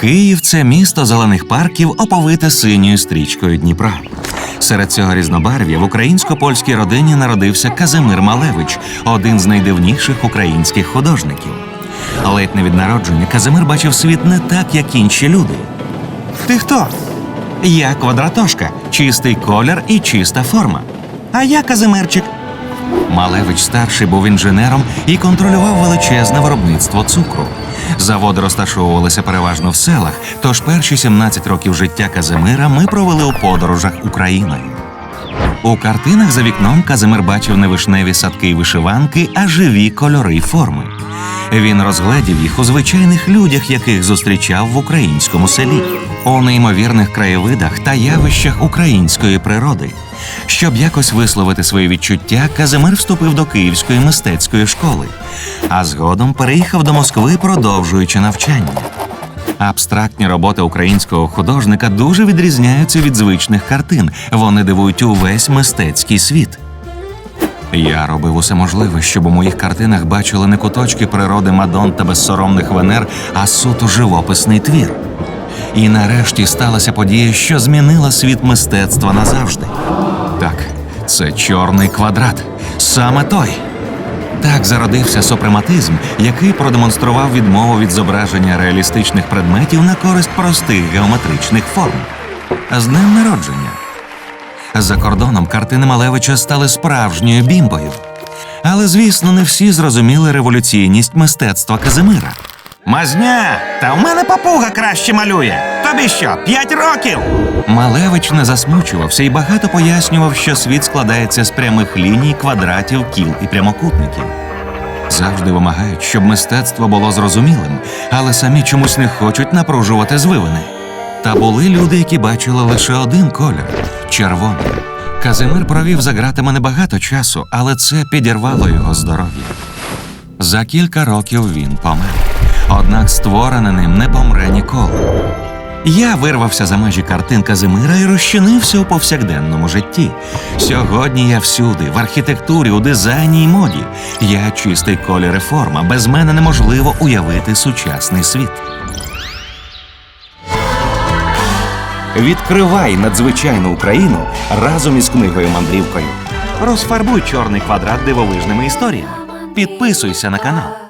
Київ це місто зелених парків, оповите синьою стрічкою Дніпра. Серед цього різнобарв'я в українсько-польській родині народився Казимир Малевич, один з найдивніших українських художників. Ледь не від народження Казимир бачив світ не так, як інші люди. Ти хто? Я квадратошка, чистий колір і чиста форма. А я Казимирчик. Малевич старший був інженером і контролював величезне виробництво цукру. Заводи розташовувалися переважно в селах, тож перші 17 років життя Казимира ми провели у подорожах Україною. У картинах за вікном Казимир бачив не вишневі садки й вишиванки, а живі кольори й форми. Він розгледів їх у звичайних людях, яких зустрічав в українському селі, у неймовірних краєвидах та явищах української природи. Щоб якось висловити свої відчуття, Казимир вступив до Київської мистецької школи, а згодом переїхав до Москви, продовжуючи навчання. Абстрактні роботи українського художника дуже відрізняються від звичних картин. Вони дивують увесь мистецький світ. Я робив усе можливе, щоб у моїх картинах бачили не куточки природи Мадон та безсоромних Венер, а суто живописний твір. І нарешті сталася подія, що змінила світ мистецтва назавжди. Це чорний квадрат. Саме той. Так зародився супрематизм, який продемонстрував відмову від зображення реалістичних предметів на користь простих геометричних форм. З днем народження. За кордоном картини Малевича стали справжньою бімбою. Але, звісно, не всі зрозуміли революційність мистецтва Казимира. Мазня! Та в мене папуга краще малює. Тобі що, п'ять років? Малевич не засмучувався і багато пояснював, що світ складається з прямих ліній, квадратів, кіл і прямокутників. Завжди вимагають, щоб мистецтво було зрозумілим, але самі чомусь не хочуть напружувати звивини. Та були люди, які бачили лише один колір червоний. Казимир провів за ґратами небагато часу, але це підірвало його здоров'я. За кілька років він помер. Однак створене ним не помре ніколи. Я вирвався за межі картин Казимира і розчинився у повсякденному житті. Сьогодні я всюди, в архітектурі, у дизайні й моді. Я чистий колір і форма. Без мене неможливо уявити сучасний світ. Відкривай надзвичайну Україну разом із книгою мандрівкою. Розфарбуй чорний квадрат дивовижними історіями. Підписуйся на канал.